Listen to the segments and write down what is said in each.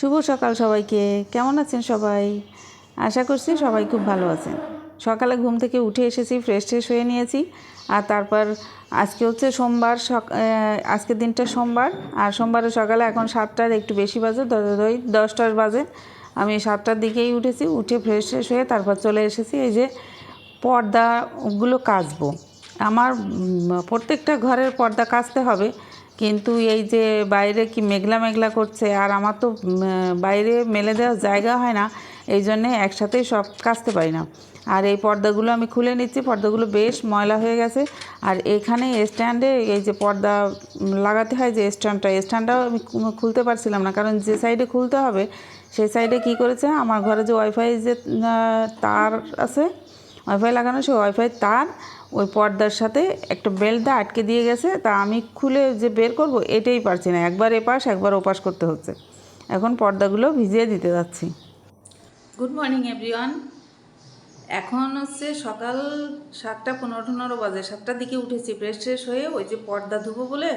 শুভ সকাল সবাইকে। কেমন আছেন সবাই? আশা করছি সবাই খুব ভালো আছেন। সকালে ঘুম থেকে উঠে এসেছি ফ্রেশ ট্রেশ হয়ে নিয়েছি। আর তারপর আজকে হচ্ছে সোমবার আজকের দিনটা সোমবার। আর সোমবারের সকালে এখন সাতটার একটু বেশি বাজে ওই দশটার বাজে। আমি সাতটার দিকেই উঠেছি, উঠে ফ্রেশ ট্রেশ হয়ে তারপর চলে এসেছি। এই যে পর্দাগুলো কাচবো। আমার প্রত্যেকটা ঘরের পর্দা কাচতে হবে। কিন্তু এই যে বাইরে কি মেঘলা মেঘলা করছে, আর আমার তো বাইরে মেলে দেওয়ার জায়গা হয় না, এই জন্যে একসাথেই সব কাচতে পারি না। আর এই পর্দাগুলো আমি খুলে নিচ্ছি, পর্দাগুলো বেশ ময়লা হয়ে গেছে, আর এখানে স্ট্যান্ডে এই যে পর্দা লাগাতে হয় যে স্ট্যান্ডটা, স্ট্যান্ডটাও আমি খুলতে পারছিলাম না, কারণ যে সাইডে খুলতে হবে, সেই সাইডে কি করেছে, আমার ঘরে যে ওয়াইফাই যে তার আছে, ওয়াইফাই লাগানো, সেই ওয়াইফাই তার ওই পর্দার সাথে একটা বেল্টটা আটকে দিয়ে গেছে, তা আমি খুলে যে বের করব এটাই পারছি না। একবার এপাশ, একবার ওপাশ করতে হচ্ছে। এখন পর্দাগুলো ভিজিয়ে দিতে যাচ্ছি। গুড মর্নিং এভরিওয়ান এখন হচ্ছে সকাল সাতটা পনেরো পনেরো বাজে, সাতটার দিকে উঠেছি ফ্রেশ ট্রেশ হয়ে ওই যে পর্দা ধুবো বলে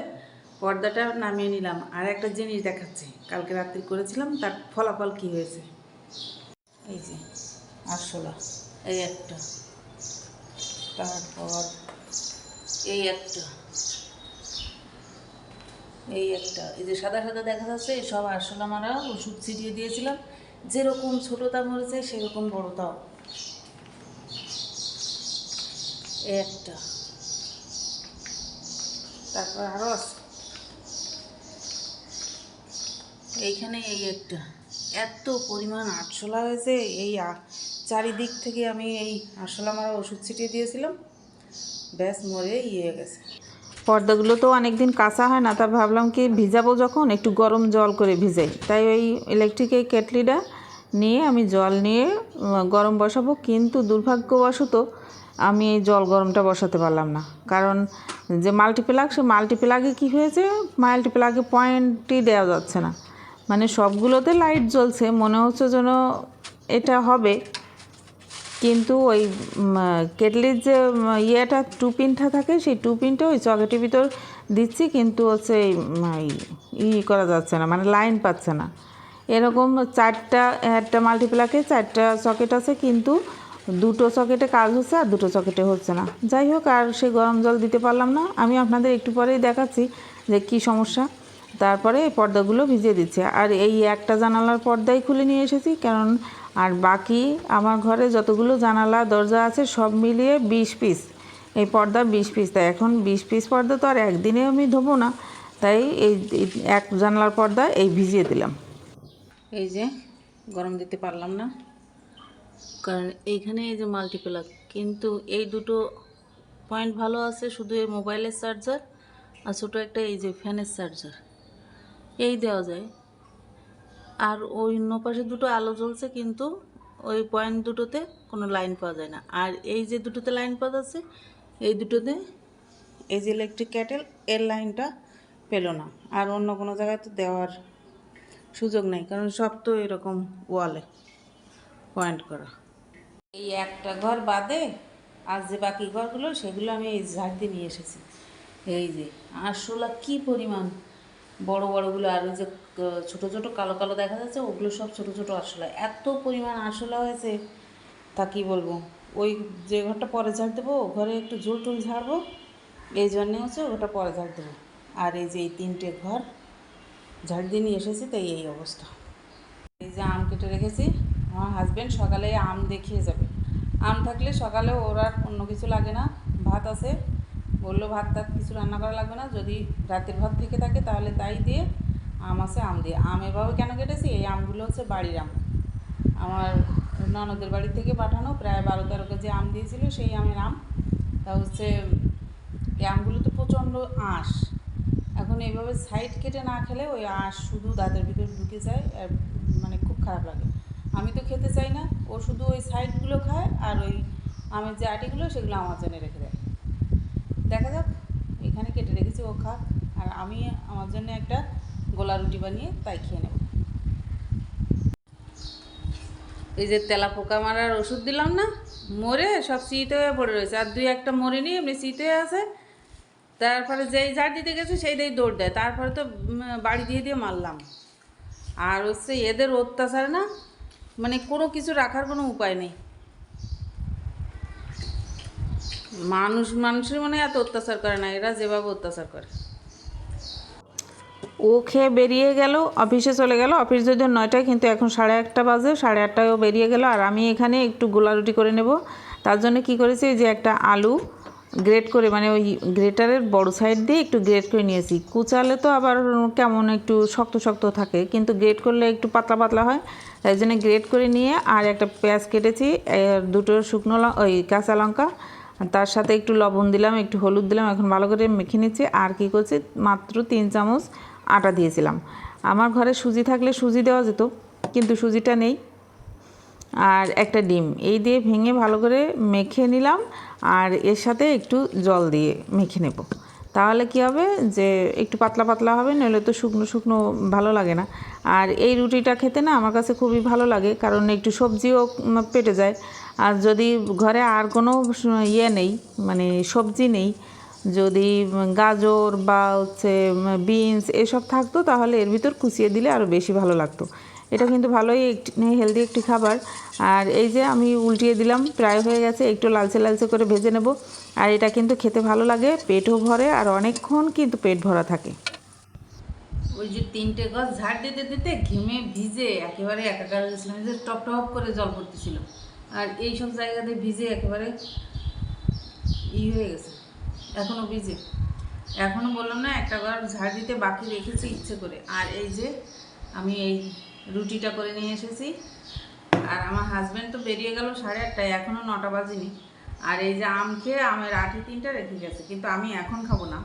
পর্দাটা নামিয়ে নিলাম। আর একটা জিনিস দেখাচ্ছি, কালকে রাত্রি করেছিলাম, তার ফলাফল কি হয়েছে? এই যে আরশোলা এই একটা। তারপর এই একটা। এই একটা। এই যে সাদা সাদা দেখা যাচ্ছে, এই সব আরশোলা মারা ওষুধ ছিটিয়ে দিয়েছিলাম। যেরকম ছোটোটা মরেছে, সেরকম বড়টাও একটা। তারপর আরও আছে। এইখানে এই একটা। এত পরিমাণ আটশোলা হয়েছে, এই চারিদিক থেকে আমি এই আরশোলা মারা ওষুধ ছিটিয়ে দিয়েছিলাম। ব্যাস, মরে ইয়ে গেছে। পর্দাগুলো তো অনেক দিন কাঁচা হয় না, তা ভাবলাম কি ভিজাবো যখন? একটু গরম জল করে ভিজাই। তাই ওই ইলেকট্রিক এই কেটলিটা নিয়ে আমি জল নিয়ে গরম বসাবো। কিন্তু দুর্ভাগ্যবশত আমি এই জল গরমটা বসাতে পারলাম না। কারণ যে মাল্টিপ্লাগ সে মাল্টিপ্লাগে কী হয়েছে? মাল্টিপ্লাগে পয়েন্টই দেওয়া যাচ্ছে না। মানে সবগুলোতে লাইট জ্বলছে। মনে হচ্ছে যেন এটা হবে। কিন্তু ওই কেটলির যে ইয়েটা টু পিনটা থাকে, সেই টু পিনটা ওই চকেটের ভিতর দিচ্ছি, কিন্তু হচ্ছে ই করা যাচ্ছে না মানে লাইন পাচ্ছে না। এরকম চারটা, একটা মাল্টিপ্লাকে চারটা সকেট আছে, কিন্তু দুটো সকেটে কাজ হচ্ছে আর দুটো সকেটে হচ্ছে না। যাই হোক, আর সেই গরম জল দিতে পারলাম না। আমি আপনাদের একটু পরেই দেখাচ্ছি যে কী সমস্যা। তারপরে এই পর্দাগুলো ভিজিয়ে দিচ্ছে। আর এই একটা জানালার পর্দাই খুলে নিয়ে এসেছি, কারণ আর বাকি আমার ঘরে যতগুলো জানালা, দরজা আছে, সব মিলিয়ে বিশ পিস। এই পর্দা বিশ পিস। তাই এখন বিশ পিস পর্দা তো আর একদিনে আমি ধোবো না। তাই এই এক জানলার পর্দা এই ভিজিয়ে দিলাম। এই যে, গরম দিতে পারলাম না। কারণ এইখানে এই যে মাল্টিপ্লাগ কিন্তু এই দুটো পয়েন্ট ভালো আছে, শুধু এই মোবাইলের চার্জার আর ছোটো একটা এই যে ফ্যানের চার্জার এই দেওয়া যায়। আর ওই অন্য পাশে দুটো আলো জ্বলছে, কিন্তু ওই পয়েন্ট দুটোতে কোনো লাইন পাওয়া যায় না। আর এই যে দুটোতে লাইন পাওয়া যাচ্ছে, এই দুটোতে এই যে ইলেকট্রিক ক্যাটেল এর লাইনটা পেল না। আর অন্য কোনো জায়গায় তো দেওয়ার সুযোগ নেই, কারণ সব তো এরকম ওয়ালে পয়েন্ট করা। এই একটা ঘর বাদে আর যে বাকি ঘরগুলো, সেগুলো আমি এই ঝাড় দিয়ে নিয়ে এসেছি। এই যে আরশোলা কী পরিমাণ! বড় বড়গুলো আর ওই যে ছোট ছোট কালো কালো দেখা যাচ্ছে, ওগুলো সব ছোট ছোট আরশোলা এত পরিমাণ আরশোলা হয়েছে, তা কী বলব? ওই যে ঘরটা পরে ঝাড় দেবো, ঘরে একটু ঝুল টুল ঝাড়বো, এই জন্যে হচ্ছে ওটা পরে ঝাড় দেবো। আর এই যে এই তিনটে ঘর ঝাড় দিয়ে নিয়ে এসেছি, তাই এই অবস্থা। এই যে আম কেটে রেখেছি, আমার হাজব্যান্ড সকালে আম দেখিয়ে যাবে। আম থাকলে সকালে ওর আর অন্য কিছু লাগে না, ভাত আছে বলল ভাত টাত কিছু রান্না করা লাগবে না, যদি রাতের ভাত থেকে থাকে তাহলে তাই দিয়ে আম আছে, আম দিয়ে। আম এভাবে কেন কেটেছি? এই আমগুলো হচ্ছে বাড়ির আম। আমার ননদের বাড়ি থেকে পাঠানো, প্রায় বারো তেরো কেজি আম দিয়েছিল, সেই আমের আম। তা হচ্ছে, এই আমগুলো তো প্রচণ্ড আঁশ। এখন এইভাবে সাইড কেটে না খেলে ওই আঁশ শুধু দাঁতের ভিতর ঢুকে যায়, আর মানে খুব খারাপ লাগে। আমি তো খেতে চাই না, ও শুধু ওই সাইডগুলো খায়, আর ওই আমের যে আটিগুলো, সেগুলো আমার জন্য রেখে দেয়। দেখা যাক, এখানে কেটে রেখেছি, ও খাক। আর আমি আমার জন্য একটা গোলা রুটি বানিয়ে তাই খেয়ে নেব। এই যে তেলা পোকা মারার ওষুধ দিলাম না, মরে সব শীত হয়ে পড়ে রয়েছে। আর দুই একটা মরে মরেনি, এমনি শীত হয়ে আছে। তারপরে যেই ঝাড় দিতে গেছে সেই দিয়ে দৌড় দেয়। তারপরে তো বাড়ি দিয়ে দিয়ে মারলাম। আর হচ্ছে এদের অত্যাচার না মানে কোনো কিছু রাখার কোনো উপায় নেই। মানুষ, মানুষের মানে এত অত্যাচার করে না, এরা যেভাবে অত্যাচার করে। ও খেয়ে বেরিয়ে গেল, অফিসে চলে গেল। অফিস যদি নয়টায়, কিন্তু এখন সাড়ে আটটা বাজে। সাড়ে আটটায় ও বেরিয়ে গেল। আর আমি এখানে একটু গোলা রুটি করে নেব। তার জন্য কি করেছি যে একটা আলু গ্রেট করে মানে ওই গ্রেটারের বড় সাইড দিয়ে একটু গ্রেট করে নিয়েছি। কুচালে তো আবার কেমন একটু শক্ত শক্ত থাকে, কিন্তু গ্রেট করলে একটু পাতলা পাতলা হয়। তাই জন্য গ্রেট করে নিয়ে আর একটা পেঁয়াজ কেটেছি দুটো শুকনো ওই কাঁচা লঙ্কা তার সাথে একটু লবণ দিলাম, একটু হলুদ দিলাম, এখন ভালো করে মেখে নিচ্ছি। আর কি করছি, মাত্র তিন চামচ আটা দিয়েছিলাম। আমার ঘরে সুজি থাকলে সুজি দেওয়া যেত, কিন্তু সুজিটা নেই। আর একটা ডিম, এই দিয়ে ভেঙে ভালো করে মেখে নিলাম, আর এর সাথে একটু জল দিয়ে মেখে নেব। তাহলে কি হবে যে, একটু পাতলা পাতলা হবে, নইলে তো শুকনো শুকনো ভালো লাগে না। আর এই রুটিটা খেতে না আমার কাছে খুবই ভালো লাগে, কারণ একটু সবজিও পেটে যায়। আর যদি ঘরে আর কোনো ইয়ে নেই মানে সবজি নেই, যদি গাজর বা হচ্ছে বিনস এসব থাকতো, তাহলে এর ভিতর কুচিয়ে দিলে আরও বেশি ভালো লাগতো। এটা কিন্তু ভালোই একটি হেলদি একটি খাবার। আর এই যে আমি উল্টিয়ে দিলাম, প্রায় হয়ে গেছে, একটু লালচে লালচে করে ভেজে নেব। আর এটা কিন্তু খেতে ভালো লাগে, পেটও ভরে, আর অনেকক্ষণ কিন্তু পেট ভরা থাকে। ওই যে তিনটে গাছ ঝাড় দিতে দিতে ঘেমে ভিজে একেবারে একাকার টপ টপ করে জল পড়তেছিল। আর এই সব জায়গাতে ভিজে একেবারে ই হয়ে গেছে। এখনও ভিজে। এখনও বললাম না, একটা বার ঝাড় দিতে বাকি রেখেছি ইচ্ছে করে। আর এই যে আমি এই রুটিটা করে নিয়ে এসেছি। আর আমার হাজব্যান্ড তো বেরিয়ে গেল সাড়ে আটটায় এখনও নটা বাজেনি। আর এই যে আম খেয়ে আমের আঠি তিনটা রেখে গেছে। কিন্তু আমি এখন খাব না।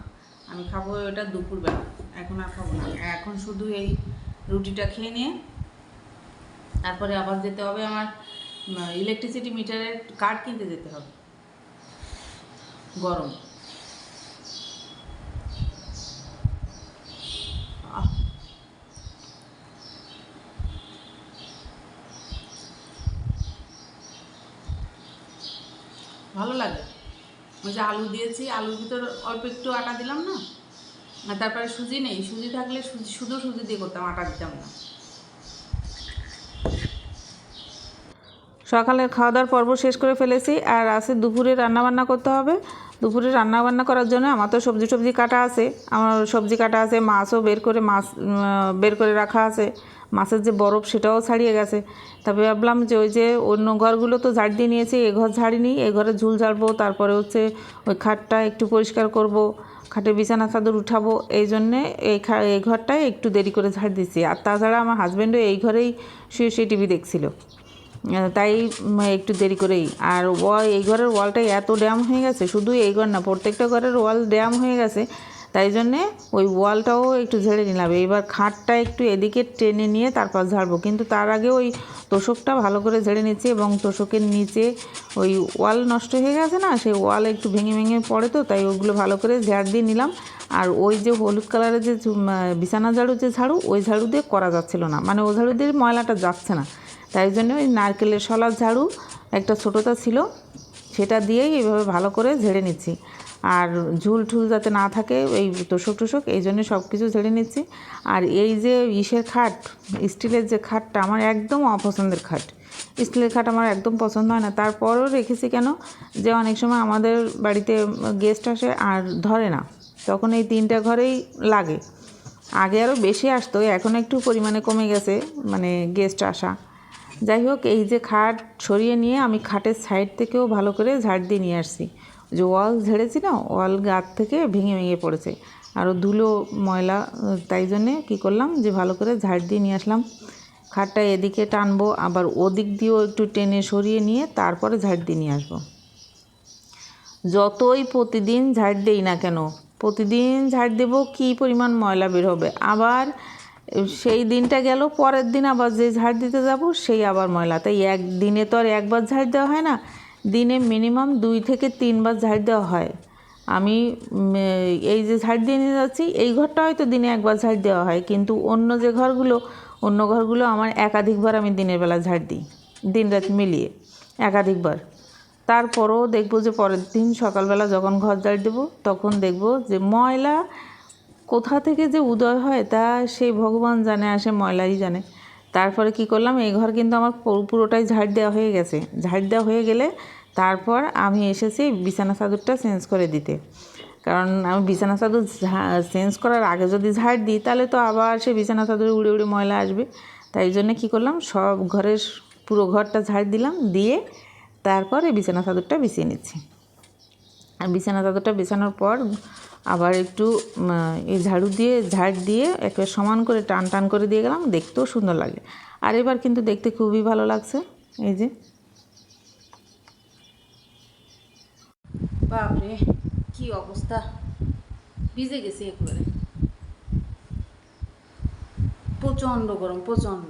আমি খাব ওটা দুপুরবেলা। এখন আর খাব না। এখন শুধু এই রুটিটা খেয়ে নিয়ে, তারপরে আবার যেতে হবে আমার ইলেকট্রিসিটি মিটারের কার্ড কিনতে যেতে হবে। গরম। ভালো লাগে। ওই যে আলু দিয়েছি, আলুর ভিতর অল্প একটু আটা দিলাম না? তারপরে সুজি নেই। সুজি থাকলে সুজি, শুধু সুজি দিয়ে করতাম, আটা দিতাম না। সকালের খাওয়া দাওয়ার পর্ব শেষ করে ফেলেছি আর আছে দুপুরে রান্না বান্না করতে হবে। দুপুরে রান্না বান্না করার জন্য আমার তো সবজি টবজি কাটা আছে। আমার সবজি কাটা আছে, মাছও বের করে মাছ বের করে রাখা আছে। মাছের যে বরফ সেটাও ছাড়িয়ে গেছে। তবে ভাবলাম যে ওই যে অন্য ঘরগুলো তো ঝাড় দিয়ে নিয়েছি, এ ঘর ঝাড়িনি, এ ঘরে ঝুল ঝাড়বো, তারপরে হচ্ছে ওই খাটটা একটু পরিষ্কার করব, খাটে বিছানা চাদর উঠাবো। এই জন্যে এই এই ঘরটায় একটু দেরি করে ঝাড় দিচ্ছি আর তাছাড়া আমার হাজব্যান্ডও এই ঘরেই শুয়ে শুয়ে টিভি দেখছিল। তাই একটু দেরি করেই। আর এই ঘরের ওয়ালটা এত ড্যাম হয়ে গেছে শুধু এই ঘর না, প্রত্যেকটা ঘরের ওয়াল ড্যাম হয়ে গেছে। তাই জন্যে ওই ওয়ালটাও একটু ঝেড়ে নিলাম। এবার খাটটা একটু এদিকে টেনে নিয়ে তারপর ঝাড়বো। কিন্তু তার আগে ওই তোষকটা ভালো করে ঝেড়ে নিচ্ছি এবং তোষকের নিচে ওই ওয়াল নষ্ট হয়ে গেছে না, সেই ওয়াল একটু ভেঙে ভেঙে পড়ে তো, তাই ওগুলো ভালো করে ঝাড় দিয়ে নিলাম। আর ওই যে হলুদ কালারের যে বিছানা ঝাড়ু যে ঝাড়ু, ওই ঝাড়ু দিয়ে করা যাচ্ছিল না। মানে ওই ঝাড়ু দিয়ে ময়লাটা যাচ্ছে না। তাই জন্য ওই নারকেলের শলার ঝাড়ু একটা ছোটোটা ছিল, সেটা দিয়েই এইভাবে ভালো করে ঝেড়ে নিচ্ছি। আর ঝুল ঠুল যাতে না থাকে, এই তোষক টোষক, এই জন্য সব কিছু ঝেড়ে নিচ্ছি। আর এই যে ইসের খাট, স্টিলের যে খাটটা আমার একদম অপছন্দের খাট। স্টিলের খাট আমার একদম পছন্দ হয় না। তারপরও রেখেছি কেন? যে অনেক সময় আমাদের বাড়িতে গেস্ট আসে আর ধরে না। তখন এই তিনটা ঘরেই লাগে। আগে আরও বেশি আসতো, এখন একটু পরিমাণে কমে গেছে মানে গেস্ট আসা। যাই হোক, এই যে খাট সরিয়ে নিয়ে আমি খাটের সাইড থেকেও ভালো করে ঝাড় দিয়ে নিয়ে আসছি। যে ওয়াল ঝেড়েছি না, ওয়াল গাত থেকে ভেঙে ভেঙে পড়েছে। আরও ধুলো, ময়লা, তাই জন্যে কী করলাম যে ভালো করে ঝাড় দিয়ে নিয়ে আসলাম। খাটটা এদিকে টানবো, আবার ওদিক দিয়েও একটু টেনে সরিয়ে নিয়ে তারপরে ঝাড় দিয়ে নিয়ে আসব। যতই প্রতিদিন ঝাড় দেই না কেন, প্রতিদিন ঝাড় দেব, কি পরিমাণ ময়লা বের হবে? আবার সেই দিনটা গেল, পরের দিন আবার যে ঝাড় দিতে যাব, সেই আবার ময়লা। তাই এক দিনে তো আর একবার ঝাড় দেওয়া হয় না, দিনে মিনিমাম দুই থেকে তিনবার ঝাড় দেওয়া হয়। আমি এই যে ঝাড় দিয়ে নিয়ে যাচ্ছি, এই ঘরটা হয়তো দিনে একবার ঝাড় দেওয়া হয়, কিন্তু অন্য যে ঘরগুলো, অন্য ঘরগুলো আমার একাধিকবার আমি দিনের বেলা ঝাড় দিই দিন রাত মিলিয়ে, একাধিকবার। তারপরও দেখব যে পরের দিন সকালবেলা যখন ঘর ঝাড় দেবো, তখন দেখব যে ময়লা কোথা থেকে যে উদয় হয়, তা সেই ভগবান জানে আসে ময়লাই জানে। তারপরে কি করলাম, এই ঘর কিন্তু আমার পুরোটাই ঝাড় দেওয়া হয়ে গেছে। ঝাড় দেওয়া হয়ে গেলে তারপর আমি এসেছি বিছানা চাদরটা চেঞ্জ করে দিতে। কারণ আমি বিছানা চাদর চেঞ্জ করার আগে যদি ঝাড় দিই, তাহলে তো আবার সেই বিছানা চাদরে উড়ে উড়ে ময়লা আসবে। তাই জন্য কী করলাম, সব ঘরের পুরো ঘরটা ঝাড় দিলাম, দিয়ে তারপর বিছানা চাদরটা বিছিয়ে নিচ্ছি। আর বিছানা চাদরটা বিছানোর পর আবার একটু এই ঝাড়ু দিয়ে, ঝাড় দিয়ে একেবারে সমান করে টান টান করে দিয়ে গেলাম, দেখতেও সুন্দর লাগে। আর এবার কিন্তু দেখতে খুবই ভালো লাগছে, এই যে। বাপরে, কি অবস্থা? ভিজে গেছে একবারে। প্রচণ্ড গরম, প্রচণ্ড।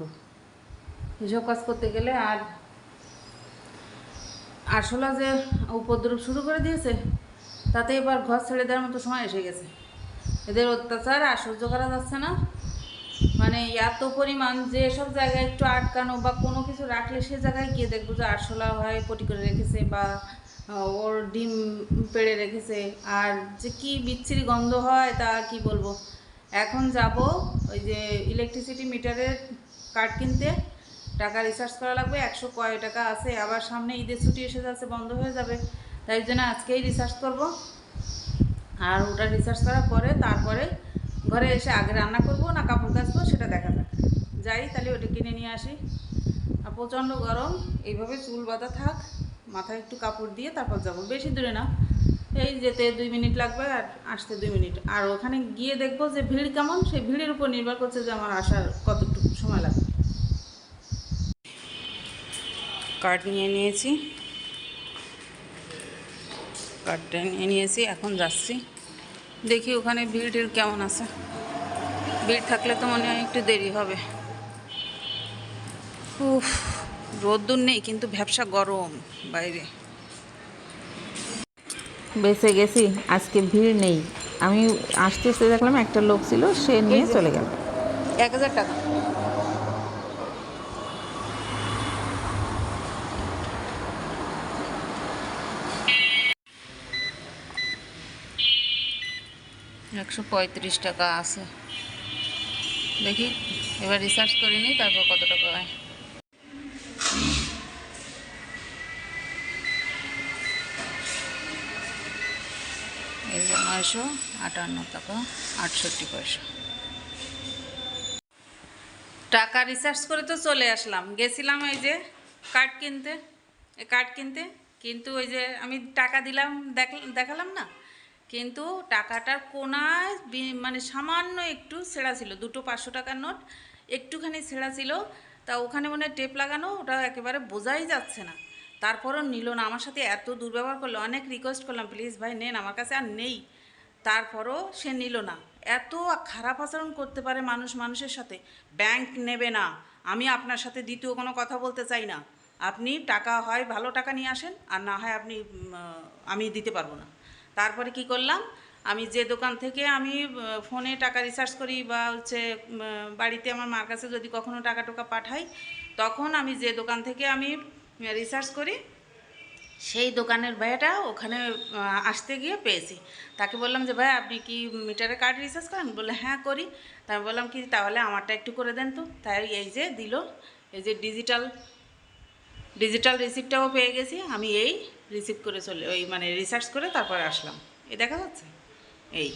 এসব কাজ করতে গেলে আর আসলা যে উপদ্রব শুরু করে দিয়েছে তাতে এবার ঘর ছেড়ে দেওয়ার মতো সময় এসে গেছে। এদের অত্যাচার আর সহ্য করা যাচ্ছে না। মানে এত পরিমাণ যে সব জায়গায় একটু আটকানো বা কোনো কিছু রাখলে সে জায়গায় গিয়ে দেখব যে আরশোলা হয়, পটি করে রেখেছে বা ওর ডিম পেড়ে রেখেছে। আর যে কি বিচ্ছিরি গন্ধ হয় তা কি বলব? এখন যাব ওই যে ইলেকট্রিসিটি মিটারের কার্ড কিনতে। টাকা রিচার্জ করা লাগবে, একশো কয় টাকা আছে। আবার সামনে ঈদের ছুটি এসে যাচ্ছে, বন্ধ হয়ে যাবে। তাই জন্য আজকেই রিসার্চ করব। আর ওটা রিসার্চ করার পরে তারপরে ঘরে এসে আগে রান্না করব না কাপড় কাচবো সেটা দেখা যাক। যাই তাহলে ওটা কিনে নিয়ে আসি। আর প্রচণ্ড গরম, এইভাবে চুল বাঁধা থাক, মাথায় একটু কাপড় দিয়ে তারপর যাব। বেশি দূরে না, এই যেতে দুই মিনিট লাগবে আর আসতে দুই মিনিট। আর ওখানে গিয়ে দেখব যে ভিড় কেমন, সেই ভিড়ের উপর নির্ভর করছে যে আমার আসার কতটুকু সময় লাগবে। কার্ড নিয়ে নিয়েছি। কার্ডটা নিয়ে নিয়েছি এখন যাচ্ছি। দেখি ওখানে ভিড় টিড় কেমন আছে। ভিড় থাকলে তো মনে হয় একটু দেরি হবে। উফ রোদ্দুর নেই কিন্তু ব্যবসা গরম বাইরে। বেঁচে গেছি আজকে ভিড় নেই। আমি আসতে আসতে দেখলাম একটা লোক ছিল সে নিয়ে চলে গেল। এক হাজার টাকা। একশো পঁয়ত্রিশ টাকা আছে। দেখি, এবার রিসার্চ করে নিই, তারপর কত টাকা হয়। এই যে নয়শো আটান্ন টাকা, আটষট্টি পয়সা। টাকা রিসার্চ করে তো চলে আসলাম। গেছিলাম এই যে কার্ড কিনতে। কার্ড কিনতে, কিন্তু ওই যে আমি টাকা দিলাম, দেখ- দেখালাম না? কিন্তু টাকাটার কোনায় মানে সামান্য একটু ছেঁড়া ছিল, দুটো পাঁচশো টাকার নোট, একটুখানি ছেঁড়া ছিল, তা ওখানে মনে টেপ লাগানো, ওটা একেবারে বোঝাই যাচ্ছে না। তারপরও নিল না, আমার সাথে এত দুর্ব্যবহার করল, অনেক রিকোয়েস্ট করলাম প্লিজ ভাই, নেন, আমার কাছে আর নেই। তারপরও সে নিল না। এত খারাপ আচরণ করতে পারে মানুষ মানুষের সাথে ব্যাংক নেবে না, আমি আপনার সাথে দ্বিতীয় কোনো কথা বলতে চাই না। আপনি টাকা হয় ভালো টাকা নিয়ে আসেন, আর না হয় আপনি আমি দিতে পারব না। তারপরে কি করলাম? আমি যে দোকান থেকে আমি ফোনে টাকা রিচার্জ করি বা হচ্ছে বাড়িতে আমার মার কাছে যদি কখনো টাকা টোকা পাঠাই, তখন আমি যে দোকান থেকে আমি রিচার্জ করি, সেই দোকানের ভাইয়াটা ওখানে আসতে গিয়ে পেয়েছি। তাকে বললাম যে, ভাই, আপনি কি মিটারে কার্ড রিচার্জ করেন? বললে হ্যাঁ করি। তাই বললাম কি, তাহলে আমারটা একটু করে দেন তো। তাই এই যে দিল, এই যে ডিজিটাল ডিজিটাল রিসিপ্টটাও পেয়ে গেছি। আমি এই রিসিভ করে চলে, ওই মানে রিসার্চ করে তারপরে আসলাম। এ দেখা যাচ্ছে? এই।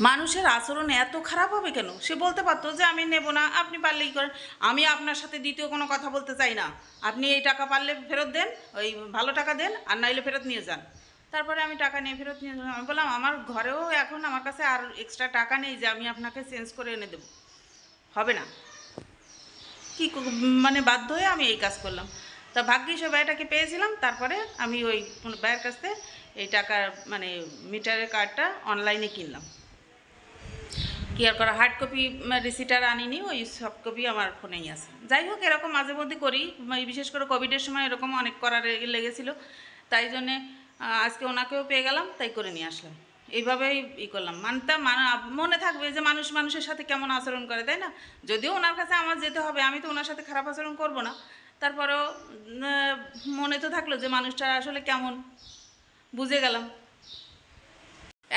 মানুষের আচরণ এত খারাপ হবে কেন? সে বলতে পারতো যে, আমি নেব না, আপনি পারলেই করেন। আমি আপনার সাথে দ্বিতীয় কোনো কথা বলতে চাই না। আপনি এই টাকা পারলে ফেরত দেন, ওই ভালো টাকা দেন, আর নাইলে ফেরত নিয়ে যান। তারপরে আমি টাকা নিয়ে ফেরত নিয়ে আমি বললাম, আমার ঘরেও এখন আমার কাছে আর এক্সট্রা টাকা নেই যে, আমি আপনাকে চেঞ্জ করে এনে দেবো। হবে না। কি মানে বাধ্য হয়ে আমি এই কাজ করলাম। তা ভাগ্যিস ওই ভাইটাকে পেয়েছিলাম, তারপরে আমি ওই ভাইয়ের কাছ থেকে এই টাকার মানে মিটারের কার্ডটা অনলাইনে কিনলাম। কি আর করা হার্ড কপি রিসিট আর আনিনি, ওই সফট কপি আমার ফোনেই আছে। যাই হোক, এরকম মাঝে মধ্যে করি মানে বিশেষ করে কোভিডের সময় এরকম অনেক করার লেগেছিল। তাই জন্যে আজকে ওনাকেও পেয়ে গেলাম, তাই করে নিয়ে আসলাম। এইভাবেই ই করলাম। মানতা, মানা- মনে থাকবে যে মানুষ মানুষের সাথে কেমন আচরণ করে, তাই না? যদিও ওনার কাছে আমার যেতে হবে, আমি তো ওনার সাথে খারাপ আচরণ করব না। তারপরেও মনে তো থাকল যে মানুষটা আসলে কেমন। বুঝে গেলাম।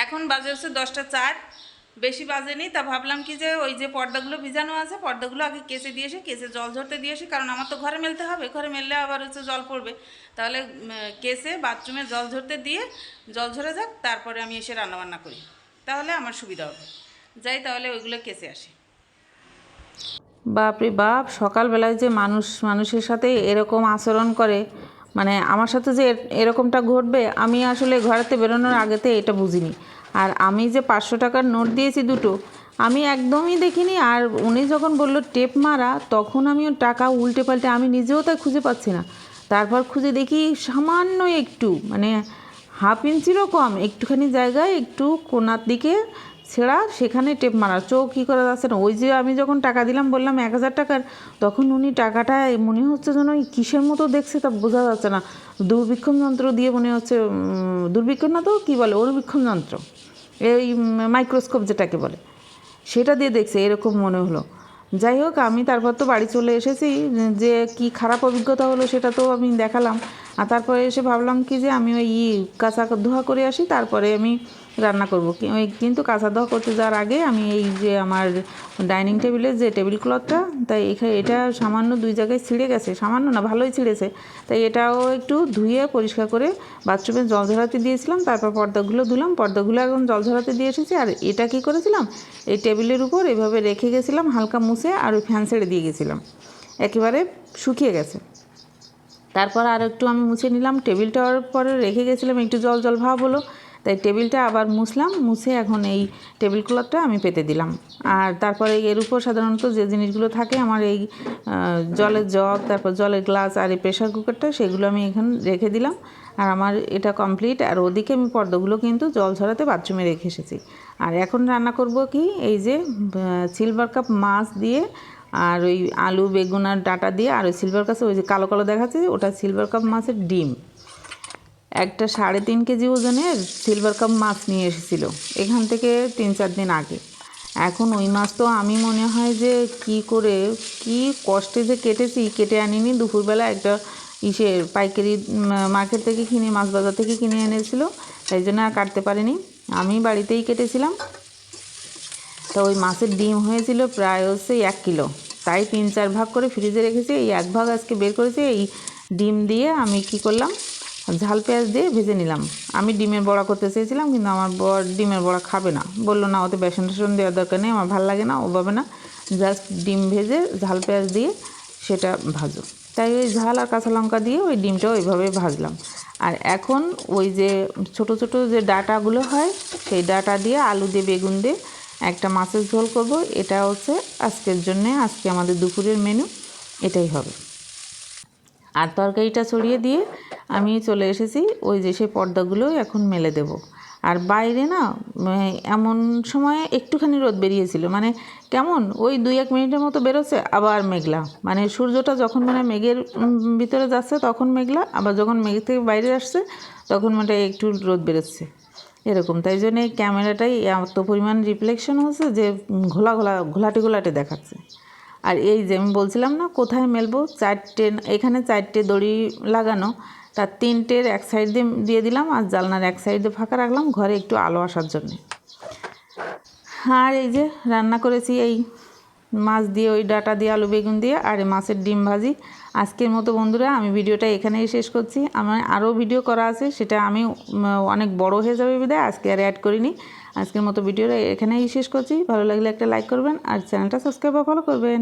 এখন বাজে হচ্ছে দশটা চার। বেশি বাজেনি তা ভাবলাম কি যে ওই যে পর্দাগুলো ভিজানো আছে, পর্দাগুলো আগে কেসে দিয়ে এসে কেসে জল ঝরতে দিয়ে এসে, কারণ আমার তো ঘরে মেলতে হবে, ঘরে মেললে আবার হচ্ছে জল পড়বে। তাহলে কেসে বাথরুমে জল ঝরতে দিয়ে, জল ঝরে যাক, তারপরে আমি এসে রান্নাবান্না করি। তাহলে আমার সুবিধা হবে। যাই তাহলে ওইগুলো কেসে আসি। বাপরে বাপ, সকালবেলায় যে মানুষ, মানুষের সাথে এরকম আচরণ করে মানে আমার সাথে যে এরকমটা ঘটবে, আমি আসলে ঘরেতে বেরোনোর আগেতে এটা বুঝিনি। আর আমি যে পাঁচশো টাকার নোট দিয়েছি দুটো, আমি একদমই দেখিনি। আর উনি যখন বলল টেপ মারা, তখন আমি ওর টাকা উল্টে পাল্টে আমি নিজেও তাই খুঁজে পাচ্ছি না। তারপর খুঁজে দেখি সামান্য একটু মানে হাফ ইঞ্চিরও কম, একটুখানি জায়গায় একটু কোনার দিকে ছেঁড়া সেখানে টেপ মারা চোখ কী করা যাচ্ছে না? ওই যে আমি যখন টাকা দিলাম বললাম এক হাজার টাকার তখন উনি টাকাটা মনে হচ্ছে যেন ওই কিসের মতো দেখছে তা বোঝা যাচ্ছে না। দূরবীক্ষণ যন্ত্র দিয়ে মনে হচ্ছে উম, দূরবীক্ষণ না তো কী বলে? অণুবীক্ষণ যন্ত্র। এই মাইক্রোস্কোপ যেটাকে বলে। সেটা দিয়ে দেখছে এরকম মনে হলো। যাই হোক আমি তারপর তো বাড়ি চলে এসেছি যে কি খারাপ অভিজ্ঞতা হলো সেটা তো আমি দেখালাম। আর তারপরে এসে ভাবলাম কি যে আমি ওই কাঁচা ধোয়া করে আসি তারপরে আমি রান্না করব। কিন্তু কাঁচা ধোয়া করতে যাওয়ার আগে আমি এই যে আমার ডাইনিং টেবিলের যে টেবিল ক্লথটা তাই এখানে এটা সামান্য দুই জায়গায় ছিঁড়ে গেছে। সামান্য না, ভালোই ছিঁড়েছে। তাই এটাও একটু ধুয়ে পরিষ্কার করে বাথরুমে জল ঝরাতে দিয়েছিলাম। তারপর পর্দাগুলো ধুলাম। পর্দাগুলো এখন জল ঝরাতে দিয়ে এসেছি। আর এটা কি করেছিলাম? এই টেবিলের উপর এভাবে রেখে গেছিলাম, হালকা মুছে আর ওই ফ্যান ছেড়ে দিয়ে গেছিলাম। একেবারে শুকিয়ে গেছে। তারপর আর একটু আমি মুছে নিলাম। টেবিলটার পরে রেখে গেছিলাম। একটু জল জল ভাব হলো। তাই টেবিলটা আবার মুছলাম, মুছে এখন এই টেবিল ক্লথটা আমি পেতে দিলাম। আর তারপরে এর উপর সাধারণত যে জিনিসগুলো থাকে, আমার এই জলের জগ, তারপর জলের গ্লাস আর এই প্রেশার কুকারটা, সেগুলো আমি এখানে রেখে দিলাম। আর আমার এটা কমপ্লিট। আর ওদিকে আমি পর্দাগুলো কিন্তু জল ঝরাতে বাথরুমে রেখে এসেছি। আর এখন রান্না করব কি, এই যে সিলভার কাপ মাছ দিয়ে আর ওই আলু, বেগুন আর ডাটা দিয়ে, আর ওই সিলভার কাপে ওই যে কালো কালো দেখাচ্ছে ওটা সিলভার কাপ মাছের ডিম। একটা সাড়ে তিন কেজি ওজনের সিলভার কাপ মাছ নিয়ে এসেছিল, এখান থেকে তিন চার দিন আগে। এখন ওই মাছ তো আমি মনে হয় যে কি করে, কি কষ্টে যে কেটেছি, কেটে আনিনি। দুপুরবেলা একটা ইসে পাইকারি মার্কেট থেকে কিনে, মাছ বাজার থেকে কিনে এনেছিল, তাই জন্য আর কাটতে পারিনি। আমি বাড়িতেই কেটেছিলাম। তো ওই মাছের ডিম হয়েছিল প্রায় হচ্ছে এক কিলো। তাই তিন চার ভাগ করে ফ্রিজে রেখেছি, এই এক ভাগ আজকে বের করেছি, এই ডিম দিয়ে আমি কি করলাম ঝাল পেঁয়াজ দিয়ে ভেজে নিলাম। আমি ডিমের বড়া করতে চেয়েছিলাম, কিন্তু আমার বর ডিমের বড়া খাবে না। বলল, না, ওতে বেসন টেসন দেওয়ার দরকার নেই, আমার ভালো লাগে না ওভাবে না। জাস্ট ডিম ভেজে ঝাল পেঁয়াজ দিয়ে সেটা ভাজো। তাই ওই ঝাল আর কাঁচা লঙ্কা দিয়ে ওই ডিমটা ওইভাবে ভাজলাম। আর এখন ওই যে ছোট ছোট যে ডাটাগুলো হয়, সেই ডাটা দিয়ে আলু দিয়ে, বেগুন দিয়ে একটা মাছের ঝোল করব। এটা হচ্ছে আজকের জন্যে, আজকে আমাদের দুপুরের মেনু এটাই হবে। আর তরকারিটা ছড়িয়ে দিয়ে আমি চলে এসেছি, ওই যে সেই পর্দাগুলো এখন মেলে দেব। আর বাইরে না এমন সময় একটুখানি রোদ বেরিয়েছিল মানে কেমন, ওই দুই এক মিনিটের মতো বেরোচ্ছে, আবার মেঘলা। মানে সূর্যটা যখন মানে মেঘের ভিতরে যাচ্ছে তখন মেঘলা, আবার যখন মেঘ থেকে বাইরে আসছে তখন মানে একটু রোদ বেরোচ্ছে। এরকম, তাই জন্য ক্যামেরাটাই এত পরিমাণ রিফ্লেকশন হচ্ছে যে ঘোলা ঘোলা, ঘোলাটে ঘোলাটে দেখাচ্ছে। আর এই যে আমি বলছিলাম না, কোথায় মেলবো? চারটে, এখানে চারটে দড়ি লাগানো, তার তিনটের এক সাইড দিয়ে দিয়ে দিলাম আর জালনার এক সাইড ফাঁকা রাখলাম, ঘরে একটু আলো আসার জন্যে। আর এই যে রান্না করেছি এই মাছ দিয়ে, ওই ডাটা দিয়ে, আলু বেগুন দিয়ে আর মাছের ডিম ভাজি। আজকের মতো বন্ধুরা, আমি ভিডিওটা এখানেই শেষ করছি। আমার আরও ভিডিও করা আছে, সেটা আমি অনেক বড় হয়ে যাবে বিদায়, আজকে আর অ্যাড করিনি। আজকের মতো ভিডিওটা এখানেই শেষ করছি। ভালো লাগলে একটা লাইক করবেন আর চ্যানেলটা সাবস্ক্রাইব বা ফলো করবেন।